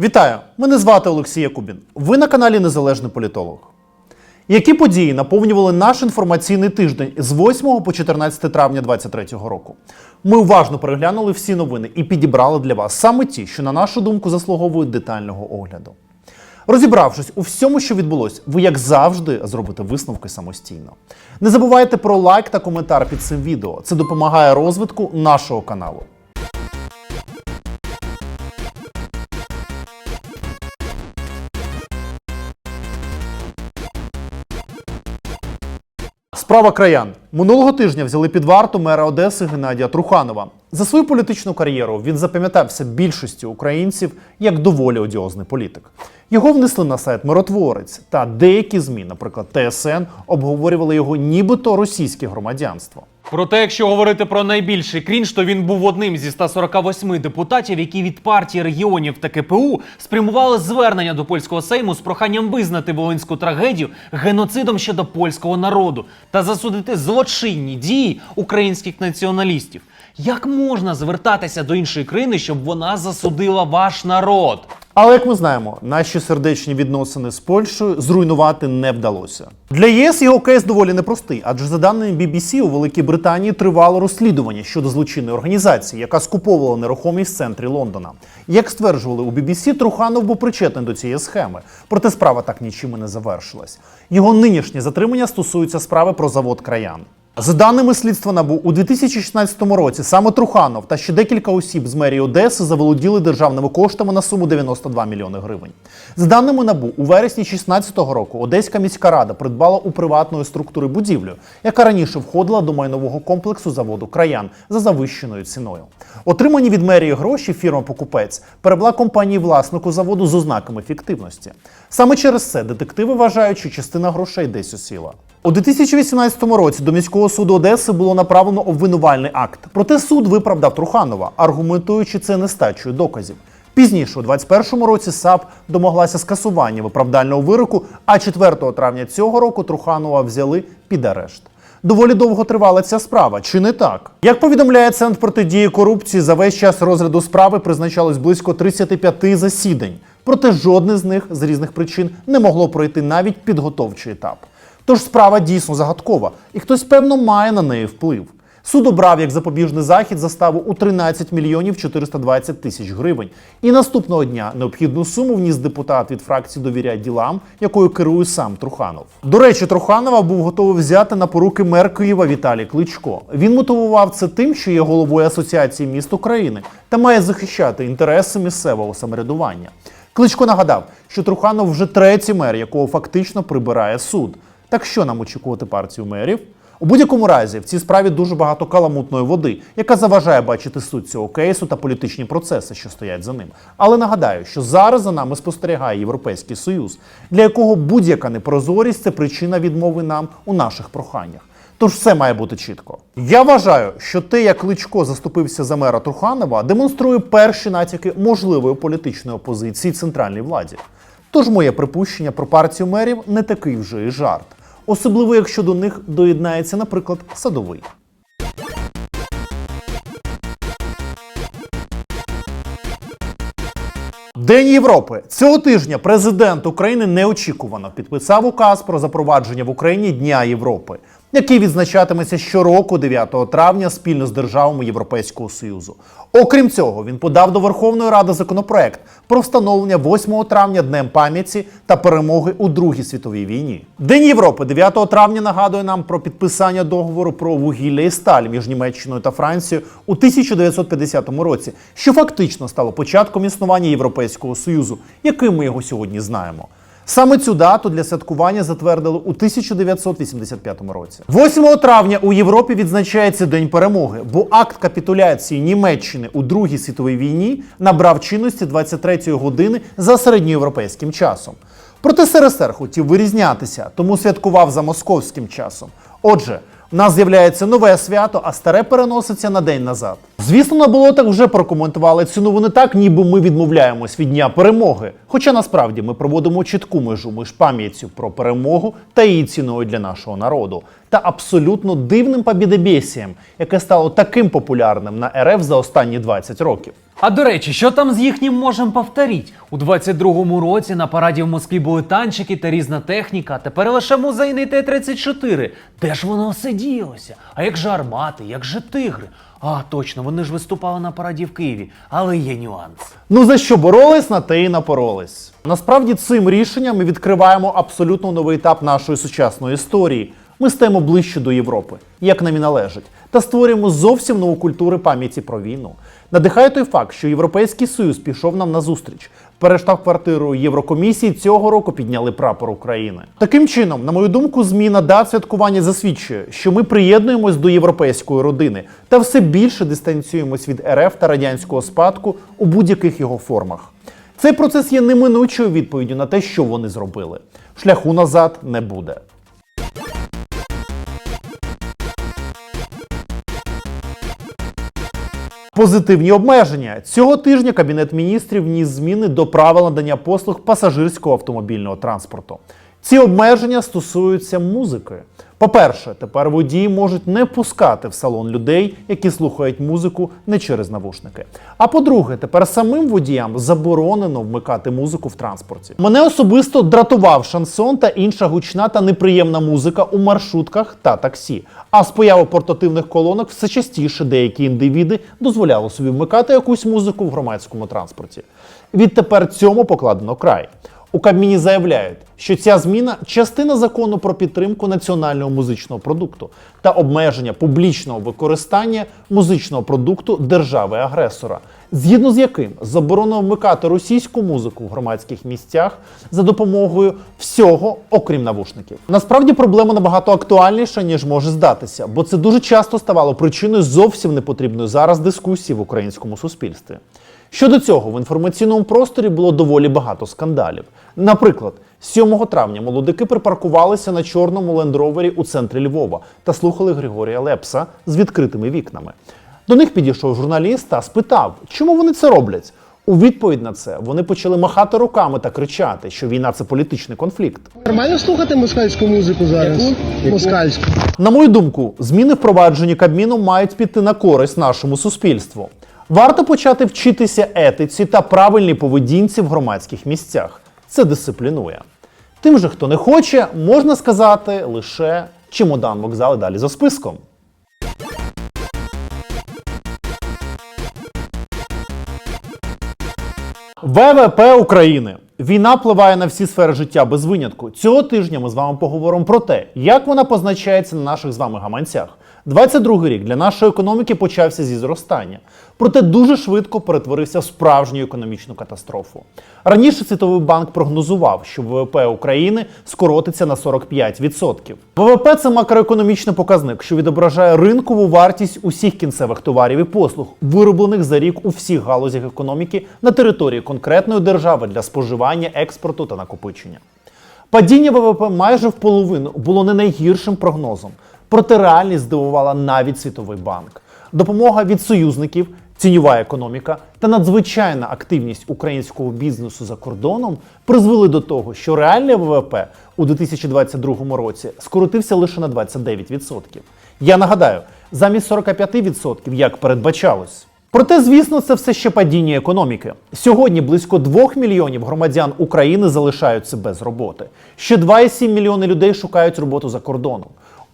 Вітаю! Мене звати Олексій Якубін. Ви на каналі Незалежний політолог. Які події наповнювали наш інформаційний тиждень з 8 по 14 травня 2023 року? Ми уважно переглянули всі новини і підібрали для вас саме ті, що, на нашу думку, заслуговують детального огляду. Розібравшись у всьому, що відбулось, ви, як завжди, зробите висновки самостійно. Не забувайте про лайк та коментар під цим відео. Це допомагає розвитку нашого каналу. Справа краян минулого тижня взяли під варту мера Одеси Геннадія Труханова. За свою політичну кар'єру він запам'ятався більшості українців як доволі одіозний політик. Його внесли на сайт Миротворець, та деякі змі, наприклад, ТСН, обговорювали його нібито російське громадянство. Проте, якщо говорити про найбільший крінж, то він був одним зі 148 депутатів, які від партії регіонів та КПУ спрямували звернення до польського сейму з проханням визнати волинську трагедію геноцидом щодо польського народу та засудити злочинні дії українських націоналістів. Як можна звертатися до іншої країни, щоб вона засудила ваш народ? Але як ми знаємо, наші сердечні відносини з Польщею зруйнувати не вдалося. Для ЄС його кейс доволі непростий, адже за даними BBC, у Великій Британії тривало розслідування щодо злочинної організації, яка скуповувала нерухомість в центрі Лондона. Як стверджували у BBC, Труханов був причетний до цієї схеми, проте справа так нічим і не завершилась. Його нинішнє затримання стосується справи про завод краян. За даними слідства НАБУ, у 2016 році саме Труханов та ще декілька осіб з мерії Одеси заволоділи державними коштами на суму 92 мільйони гривень. За даними НАБУ, у вересні 2016 року Одеська міська рада придбала у приватної структури будівлю, яка раніше входила до майнового комплексу заводу краян за завищеною ціною. Отримані від мерії гроші фірма Покупець перебла компанії власнику заводу з ознаками фіктивності. Саме через це детективи вважають, що частина грошей десь осіла. У 2018 році до міського суду Одеси було направлено обвинувальний акт. Проте суд виправдав Труханова, аргументуючи це нестачею доказів. Пізніше, у 2021 році, САП домоглася скасування виправдального вироку, а 4 травня цього року Труханова взяли під арешт. Доволі довго тривала ця справа, чи не так? Як повідомляє Центр протидії корупції, за весь час розгляду справи призначалось близько 35 засідань. Проте жодне з них з різних причин не могло пройти навіть підготовчий етап. Тож справа дійсно загадкова, і хтось, певно, має на неї вплив. Суд обрав як запобіжний захід заставу у 13 мільйонів 420 тисяч гривень. І наступного дня необхідну суму вніс депутат від фракції довіря ділам, якою керує сам Труханов. До речі, Труханова був готовий взяти на поруки мер Києва Віталій Кличко. Він мотивував це тим, що є головою асоціації міст України та має захищати інтереси місцевого самоврядування. Кличко нагадав, що Труханов вже третій мер, якого фактично прибирає суд. Так що нам очікувати партію мерів? У будь-якому разі в цій справі дуже багато каламутної води, яка заважає бачити суть цього кейсу та політичні процеси, що стоять за ним. Але нагадаю, що зараз за нами спостерігає Європейський Союз, для якого будь-яка непрозорість це причина відмови нам у наших проханнях. Тож все має бути чітко. Я вважаю, що те, як Кличко заступився за мера Труханова, демонструє перші натяки можливої політичної опозиції центральній владі. Тож моє припущення про партію мерів не такий вже і жарт, особливо якщо до них доєднається, наприклад, садовий. День Європи цього тижня президент України неочікувано підписав указ про запровадження в Україні Дня Європи, який відзначатиметься щороку 9 травня спільно з державами Європейського Союзу. Окрім цього, він подав до Верховної Ради законопроект про встановлення 8 травня Днем пам'яті та перемоги у Другій світовій війні. День Європи 9 травня нагадує нам про підписання договору про вугілля і сталь між Німеччиною та Францією у 1950 році, що фактично стало початком існування Європейського Союзу, яким ми його сьогодні знаємо. Саме цю дату для святкування затвердили у 1985 році. 8 травня у Європі відзначається День перемоги, бо акт капітуляції Німеччини у Другій світовій війні набрав чинності 23-ї години за середньоєвропейським часом. Проте СРСР хотів вирізнятися, тому святкував за московським часом. Отже, в нас з'являється нове свято, а старе переноситься на день назад. Звісно, на болотах вже прокоментували цю новину так, ніби ми відмовляємось від дня перемоги. Хоча насправді ми проводимо чітку межу між пам'яттю про перемогу та її ціною для нашого народу, та абсолютно дивним побідебєсієм, яке стало таким популярним на РФ за останні 20 років. А до речі, що там з їхнім можем повторіть? У 22-му році на параді в Москві були танчики та різна техніка, тепер лише музейний Т-34. Де ж воно все ділося? А як же армати, як же тигри? А, точно, вони ж виступали на параді в Києві, але є нюанс. Ну за що боролись, на те і напоролись. Насправді цим рішенням ми відкриваємо абсолютно новий етап нашої сучасної історії. Ми стаємо ближче до Європи, як нам і належить, та створюємо зовсім нову культуру пам'яті про війну. Надихає той факт, що Європейський Союз пішов нам на зустріч. Перештаб-квартиру Єврокомісії цього року підняли прапор України. Таким чином, на мою думку, зміна дат святкування засвідчує, що ми приєднуємось до європейської родини та все більше дистанціюємось від РФ та радянського спадку у будь-яких його формах. Цей процес є неминучою відповіддю на те, що вони зробили. Шляху назад не буде. Позитивні обмеження цього тижня Кабінет міністрів вніс зміни до правил надання послуг пасажирського автомобільного транспорту. Ці обмеження стосуються музики. По-перше, тепер водії можуть не пускати в салон людей, які слухають музику не через навушники. А по-друге, тепер самим водіям заборонено вмикати музику в транспорті. Мене особисто дратував шансон та інша гучна та неприємна музика у маршрутках та таксі. А з появою портативних колонок все частіше деякі індивіди дозволяли собі вмикати якусь музику в громадському транспорті. Відтепер цьому покладено край. У Кабміні заявляють, що ця зміна частина закону про підтримку національного музичного продукту та обмеження публічного використання музичного продукту держави-агресора, згідно з яким заборонено вмикати російську музику в громадських місцях за допомогою всього, окрім навушників. Насправді проблема набагато актуальніша, ніж може здатися, бо це дуже часто ставало причиною зовсім непотрібної зараз дискусії в українському суспільстві. Щодо цього, в інформаційному просторі було доволі багато скандалів. Наприклад, 7 травня молодики припаркувалися на чорному лендровері у центрі Львова та слухали Григорія Лепса з відкритими вікнами. До них підійшов журналіст та спитав, чому вони це роблять. У відповідь на це вони почали махати руками та кричати, що війна це політичний конфлікт. Нормально слухати москальську музику зараз? Москальську. На мою думку, зміни впроваджені Кабміном мають піти на користь нашому суспільству. Варто почати вчитися етиці та правильній поведінці в громадських місцях. Це дисциплінує. Тим же, хто не хоче, можна сказати лише чемодан вокзали далі за списком. ВВП України. Війна впливає на всі сфери життя без винятку. Цього тижня ми з вами поговоримо про те, як вона позначається на наших з вами гаманцях. 22 рік для нашої економіки почався зі зростання, проте дуже швидко перетворився в справжню економічну катастрофу. Раніше Світовий банк прогнозував, що ВВП України скоротиться на 45%. ВВП це макроекономічний показник, що відображає ринкову вартість усіх кінцевих товарів і послуг, вироблених за рік у всіх галузях економіки на території конкретної держави для споживання, експорту та накопичення. Падіння ВВП майже в половину було не найгіршим прогнозом, проте реальність здивувала навіть Світовий банк. Допомога від союзників, ціньова економіка та надзвичайна активність українського бізнесу за кордоном призвели до того, що реальний ВВП у 2022 році скоротився лише на 29%. Я нагадаю, замість 45%, як передбачалось. Проте, звісно, це все ще падіння економіки. Сьогодні близько 2 мільйонів громадян України залишаються без роботи. Ще 2,7 мільйони людей шукають роботу за кордоном.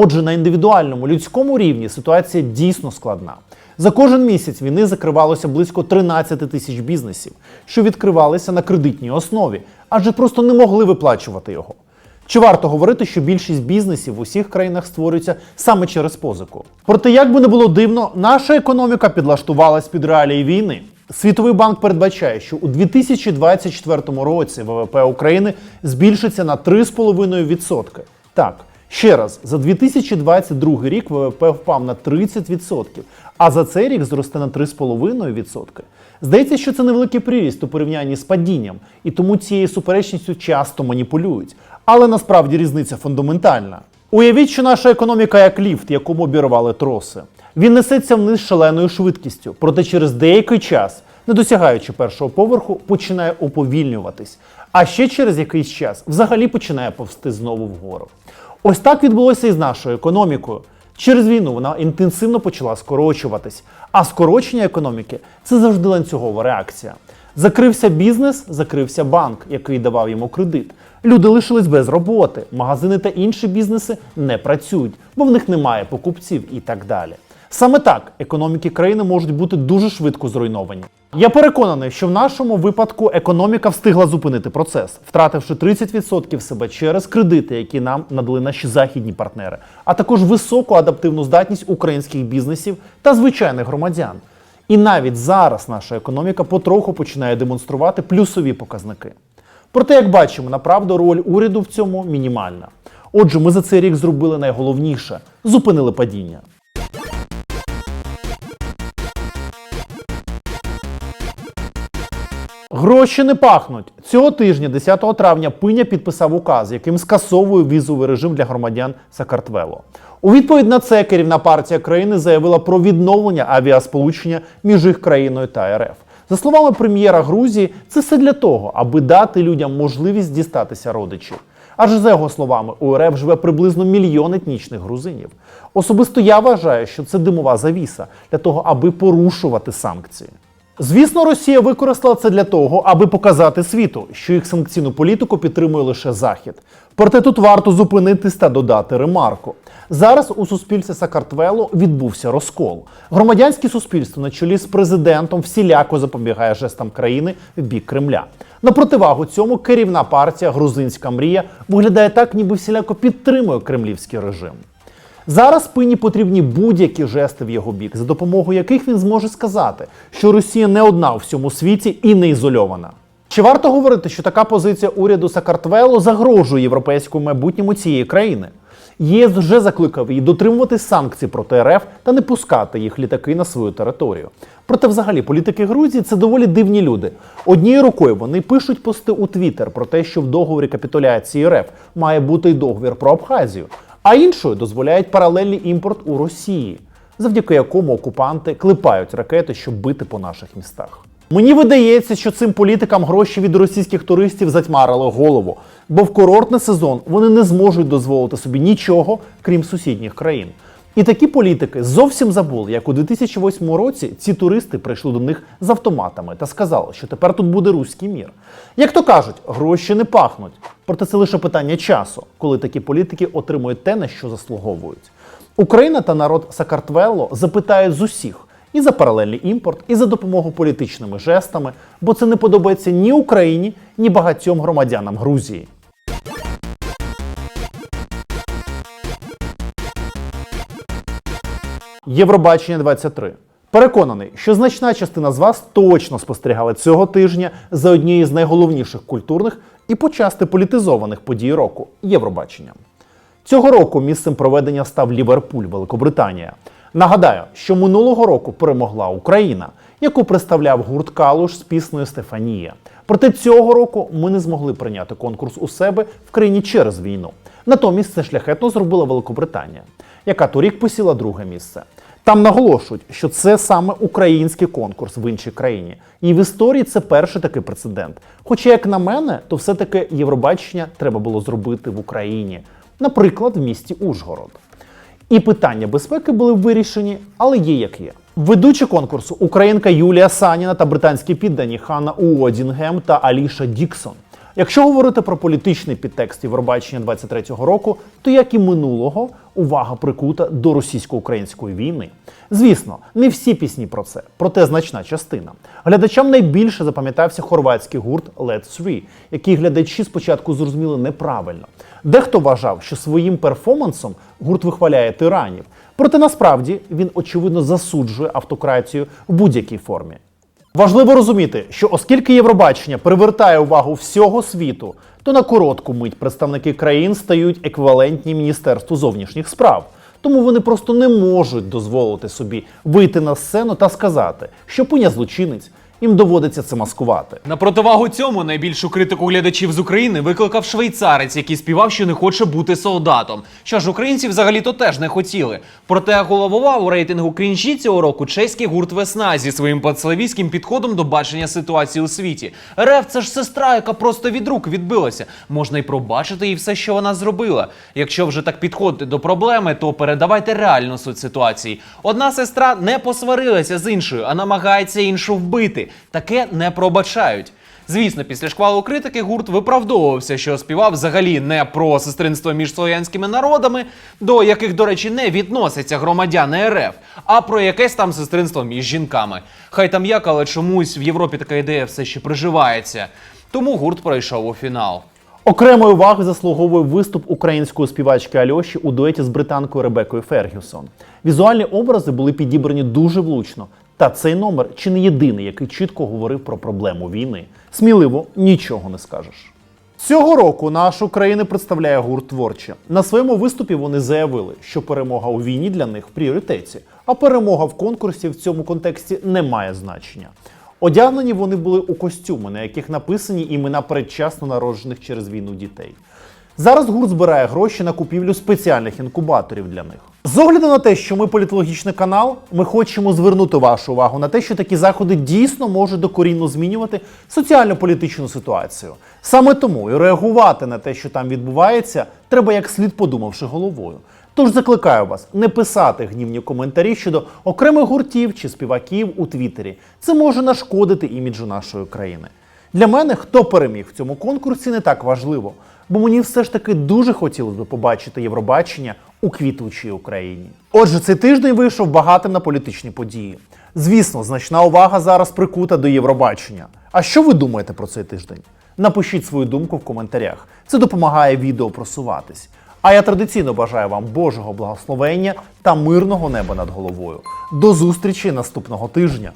Отже, на індивідуальному людському рівні ситуація дійсно складна. За кожен місяць війни закривалося близько 13 тисяч бізнесів, що відкривалися на кредитній основі, адже просто не могли виплачувати його. Чи варто говорити, що більшість бізнесів в усіх країнах створюється саме через позику? Проте, як би не було дивно, наша економіка підлаштувалась під реалії війни. Світовий банк передбачає, що у 2024 році ВВП України збільшиться на 3,5%. Так, ще раз, за 2022 рік ВВП впав на 30%, а за цей рік зросте на 3,5%. Здається, що це невеликий приріст у порівнянні з падінням, і тому цією суперечністю часто маніпулюють. Але насправді різниця фундаментальна. Уявіть, що наша економіка як ліфт, якому обірвали троси. Він несеться вниз шаленою швидкістю, проте через деякий час, не досягаючи першого поверху, починає уповільнюватись. А ще через якийсь час взагалі починає повсти знову вгору. Ось так відбулося і з нашою економікою. Через війну вона інтенсивно почала скорочуватись. А скорочення економіки це завжди ланцюгова реакція. Закрився бізнес, закрився банк, який давав йому кредит. Люди лишились без роботи, магазини та інші бізнеси не працюють, бо в них немає покупців і так далі. Саме так економіки країни можуть бути дуже швидко зруйновані. Я переконаний, що в нашому випадку економіка встигла зупинити процес, втративши 30% себе через кредити, які нам надали наші західні партнери, а також високу адаптивну здатність українських бізнесів та звичайних громадян. І навіть зараз наша економіка потроху починає демонструвати плюсові показники. Проте, як бачимо, направду роль уряду в цьому мінімальна. Отже, ми за цей рік зробили найголовніше зупинили падіння. Гроші не пахнуть. Цього тижня, 10 травня, Пиня підписав указ, яким скасовує візовий режим для громадян Сакартвело. У відповідь на це керівна партія країни заявила про відновлення авіасполучення між їх країною та РФ. За словами прем'єра Грузії, це все для того, аби дати людям можливість дістатися родичів. Адже за його словами, у РФ живе приблизно мільйон етнічних грузинів. Особисто я вважаю, що це димова завіса для того, аби порушувати санкції. Звісно, Росія використала це для того, аби показати світу, що їх санкційну політику підтримує лише Захід. Проте тут варто зупинитись та додати ремарку. Зараз у суспільстві Сакартвело відбувся розкол. Громадянське суспільство на чолі з президентом всіляко запобігає жестам країни в бік Кремля. На противагу цьому керівна партія Грузинська мрія виглядає так, ніби всіляко підтримує кремлівський режим. Зараз пині потрібні будь-які жести в його бік, за допомогою яких він зможе сказати, що Росія не одна у всьому світі і не ізольована. Чи варто говорити, що така позиція уряду Сакартвело загрожує європейському майбутньому цієї країни? ЄС вже закликав її дотримувати санкцій проти РФ та не пускати їх літаки на свою територію. Проте, взагалі, політики Грузії це доволі дивні люди. Однією рукою вони пишуть пости у Твіттер про те, що в договорі капітуляції РФ має бути й договір про Абхазію, а іншою дозволяють паралельний імпорт у Росії, завдяки якому окупанти клепають ракети, щоб бити по наших містах. Мені видається, що цим політикам гроші від російських туристів затьмарили голову, бо в курортний сезон вони не зможуть дозволити собі нічого, крім сусідніх країн. І такі політики зовсім забули, як у 2008 році ці туристи прийшли до них з автоматами та сказали, що тепер тут буде руський мір. Як то кажуть, гроші не пахнуть. Проте це лише питання часу, коли такі політики отримують те, на що заслуговують. Україна та народ Сакартвело запитають з усіх і за паралельний імпорт, і за допомогу політичними жестами, бо це не подобається ні Україні, ні багатьом громадянам Грузії. Євробачення 23. Переконаний, що значна частина з вас точно спостерігала цього тижня за однією з найголовніших культурних і почасти політизованих подій року Євробачення. Цього року місцем проведення став Ліверпуль, Великобританія. Нагадаю, що минулого року перемогла Україна, яку представляв гурт Калуш з піснею Стефанія. Проте цього року ми не змогли прийняти конкурс у себе в країні через війну. Натомість це шляхетно зробила Великобританія, яка торік посіла друге місце. Там наголошують, що це саме український конкурс в іншій країні. І в історії це перший такий прецедент. Хоча, як на мене, то все-таки Євробачення треба було зробити в Україні, наприклад, в місті Ужгород. І питання безпеки були вирішені, але є як є. Ведучі конкурсу українка Юлія Саніна та британські піддані Ханна Уодінгем та Аліша Діксон. Якщо говорити про політичний підтекст Євробачення 23-го року, то як і минулого, увага прикута до російсько-української війни. Звісно, не всі пісні про це, проте значна частина. Глядачам найбільше запам'ятався хорватський гурт Let's Three, який глядачі спочатку зрозуміли неправильно. Дехто вважав, що своїм перформансом гурт вихваляє тиранів, проте насправді він очевидно засуджує автократію в будь-якій формі. Важливо розуміти, що оскільки Євробачення привертає увагу всього світу, то на коротку мить представники країн стають еквівалентні Міністерству зовнішніх справ. Тому вони просто не можуть дозволити собі вийти на сцену та сказати, що пуня злочинець, Їм доводиться це маскувати. На противагу цьому найбільшу критику глядачів з України викликав швейцарець, який співав, що не хоче бути солдатом. Що ж, українці взагалі-то теж не хотіли. Проте головував у рейтингу крінжі цього року чеський гурт Весна зі своїм пацлавійським підходом до бачення ситуації у світі. РФ це ж сестра, яка просто від рук відбилася. Можна й пробачити і все, що вона зробила. Якщо вже так підходити до проблеми, то передавайте реальну суть ситуації. Одна сестра не посварилася з іншою, а намагається іншу вбити. Таке не пробачають. Звісно, після шквалу критики гурт виправдовувався, що співав взагалі не про сестринство між слов'янськими народами, до яких, до речі, не відносяться громадяни РФ, а про якесь там сестринство між жінками. Хай там як, але чомусь в Європі така ідея все ще приживається. Тому гурт пройшов у фінал. Окремої уваги заслуговує виступ української співачки Альоші у дуеті з британкою Ребекою Фергюсон. Візуальні образи були підібрані дуже влучно. Та цей номер чи не єдиний, який чітко говорив про проблему війни. Сміливо нічого не скажеш. Цього року нашу країну представляє гурт творче. На своєму виступі вони заявили, що перемога у війні для них в пріоритеті, а перемога в конкурсі в цьому контексті не має значення. Одягнені вони були у костюми, на яких написані імена передчасно народжених через війну дітей. Зараз гурт збирає гроші на купівлю спеціальних інкубаторів для них. З огляду на те, що ми політологічний канал, ми хочемо звернути вашу увагу на те, що такі заходи дійсно можуть докорінно змінювати соціально-політичну ситуацію. Саме тому і реагувати на те, що там відбувається, треба як слід подумавши головою. Тож закликаю вас не писати гнівні коментарі щодо окремих гуртів чи співаків у Твіттері. Це може нашкодити іміджу нашої країни. Для мене хто переміг в цьому конкурсі не так важливо, бо мені все ж таки дуже хотілося б побачити Євробачення у квітучій Україні. Отже, цей тиждень вийшов багатим на політичні події. Звісно, значна увага зараз прикута до Євробачення. А що ви думаєте про цей тиждень? Напишіть свою думку в коментарях. Це допомагає відео просуватись. А я традиційно бажаю вам Божого благословення та мирного неба над головою. До зустрічі наступного тижня.